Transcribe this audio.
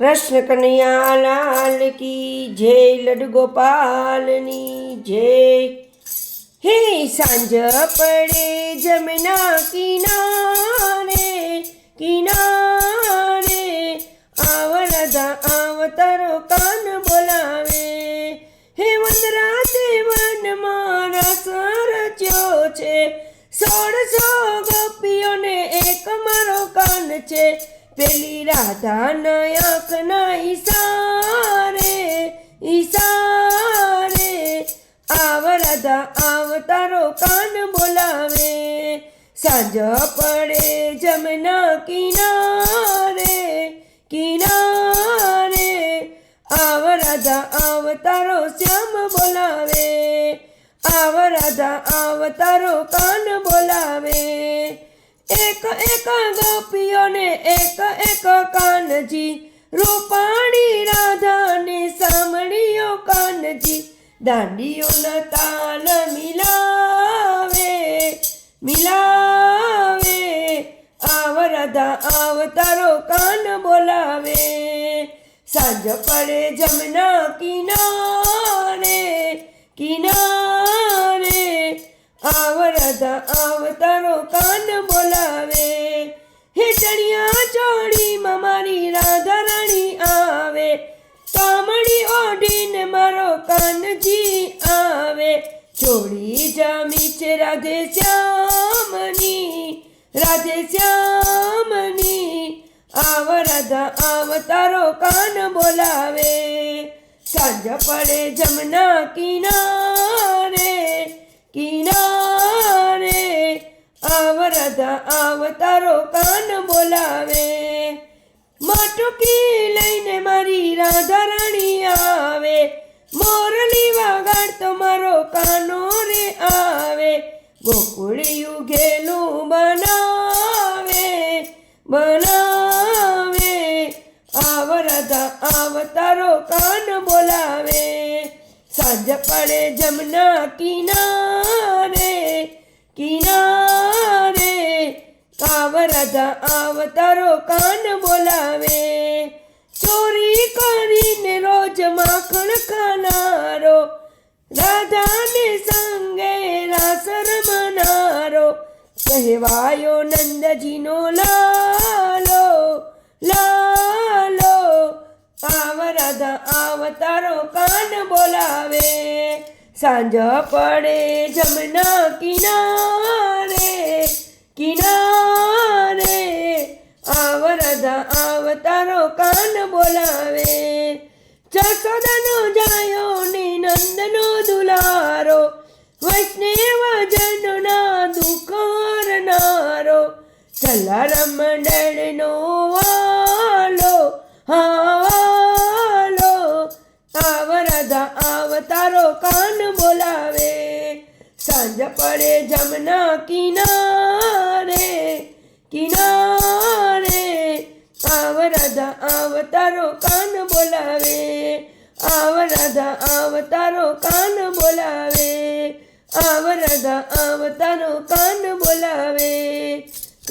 કૃષ્ણ કનૈયા લાલ કી જય લડ ગોપાલની જય. હે સાંજ પડે જમના કિનારે કિનારે આવરદા આવતરો કાન બોલાવે. હે વંદરાતે વન મારા સરચ્યો છે. સોળસો ગોપીઓને એક મારો કાન છે. પેલી રાધાના આંખના ઈશારે ઈશારે આવ રાધા આવ તારો કાન બોલાવે. સાંજ પડે જમના કિનારે કિનારે આવ રાધા આવ તારો શ્યામ બોલાવે. આવ રાધા આવ તારો કાન બોલાવે. એક એક ગોપીઓને એક એક કાનજી. રૂપાણી રાધાને સામણીઓ કાનજી. દાંડીઓના તાલ મિલાવે મિલાવે. આવ રાધા, આવ તારો કાન બોલાવે. સાંજ પડે જમના કિનારે કિનારે. આવ રાધા, આવ તારો કાન છે રાધે શ્યામની રાધે શ્યામની. આવ રાધા, આવ તારો કાન બોલાવે. સાંજ પડે જમના કિનારે કિનારે. આવ રાધા, આવ તારો કાન બોલાવે. માટુકી લઈને મારી રાધા રાણી આવે. મોરલી વાગાડતો મારો કાનો ગોકુળિયું ઘેલું બનાવે બનાવે. આવરતા આવતારો આવ તારો કાન બોલાવે. સાંજ પડે જમના કિનારે કિનારે. કાવરતા આવતારો આવ તારો કાન બોલાવે. ચોરી કરીને રોજ માખણ ખાનારો રાધાને કહેવાયો નંદજીનો લાલો લાલો. આવ રાધા, આવ તારો કાન બોલાવે. સાંજ પડે જમના કિનારે કિનારે. આવ રાધા, આવ તારો કાન બોલાવે. જસોદાનો જાયો ને નંદનો દુલારો. વૈષ્ણવ જનના દુઃખ ચલારામ મંડળનો આલો હા વાલો આવ રાધા આવ તારો કાન બોલાવે. સાંજ પડે જમના કિનારે કિનારે. આવ રાધા આવ તારો કાન બોલાવે. આવ રાધા આવ તારો કાન બોલાવે. આવ રાધા કાન બોલાવે.